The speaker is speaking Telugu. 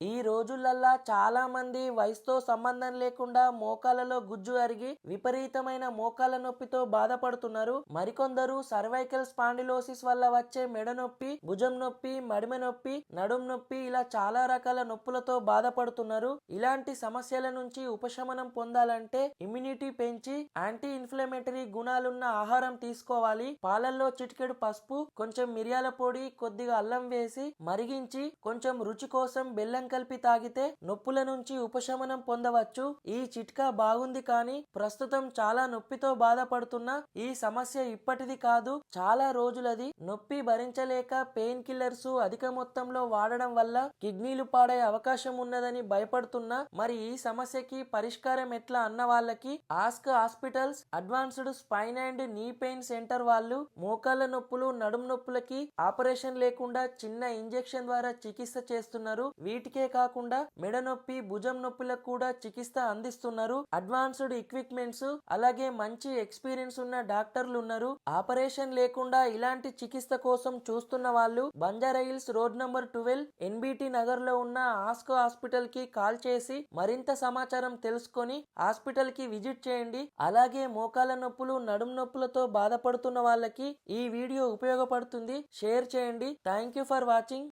ఈ రోజులల్లా చాలా మంది వయసుతో సంబంధం లేకుండా మోకాలలో గుజ్జు అరిగి విపరీతమైన మోకాల నొప్పితో బాధపడుతున్నారు. మరికొందరు సర్వైకల్ స్పాండిలోసిస్ వల్ల వచ్చే మెడ నొప్పి భుజం నొప్పి మడిమ నొప్పి నడుం నొప్పి ఇలా చాలా రకాల నొప్పులతో బాధపడుతున్నారు. ఇలాంటి సమస్యల నుంచి ఉపశమనం పొందాలంటే ఇమ్యూనిటీ పెంచి యాంటీ ఇన్ఫ్లమేటరీ గుణాలున్న ఆహారం తీసుకోవాలి. పాలల్లో చిటికెడు పసుపు కొంచెం మిరియాల పొడి కొద్దిగా అల్లం వేసి మరిగించి కొంచెం రుచి కోసం బెల్లం కలిపి తాగితే నొప్పుల నుంచి ఉపశమనం పొందవచ్చు. ఈ చిట్కా బాగుంది కానీ ప్రస్తుతం చాలా నొప్పితో బాధపడుతున్న ఈ సమస్య ఇప్పటిది కాదు. చాలా రోజులది నొప్పి భరించలేక పెయిన్ కిల్లర్స్ అధిక మొత్తంలో వాడడం వల్ల కిడ్నీలు పాడే అవకాశం ఉన్నదని భయపడుతున్నా మరి ఈ సమస్యకి పరిష్కారం ఎట్లా అన్న వాళ్ళకి ASK hospitals advanced spine and knee pain centre వాళ్ళు మోకాళ్ళ నొప్పులు నడుము నొప్పులకి ఆపరేషన్ లేకుండా చిన్న ఇంజెక్షన్ ద్వారా చికిత్స చేస్తున్నారు. వీటికి కాకుండా మెడ నొప్పి భుజం నొప్పులకు కూడా చికిత్స అందిస్తున్నారు. అడ్వాన్స్డ్ ఎక్విప్మెంట్స్ అలాగే మంచి ఎక్స్పీరియన్స్ ఉన్న డాక్టర్లు ఉన్నారు ఆపరేషన్ లేకుండా ఇలాంటి చికిత్స కోసం చూస్తున్న వాళ్ళు Banjara road number twelve NBT నగర్లో ఉన్న ఆస్కో హాస్పిటల్కి కాల్ చేసి మరింత సమాచారం తెలుసుకొని హాస్పిటల్కి విజిట్ చేయండి. అలాగే మోకాల నొప్పులు నడుము నొప్పులతో బాధపడుతున్న వాళ్ళకి ఈ వీడియో ఉపయోగపడుతుంది. షేర్ చేయండి. Thank you for watching.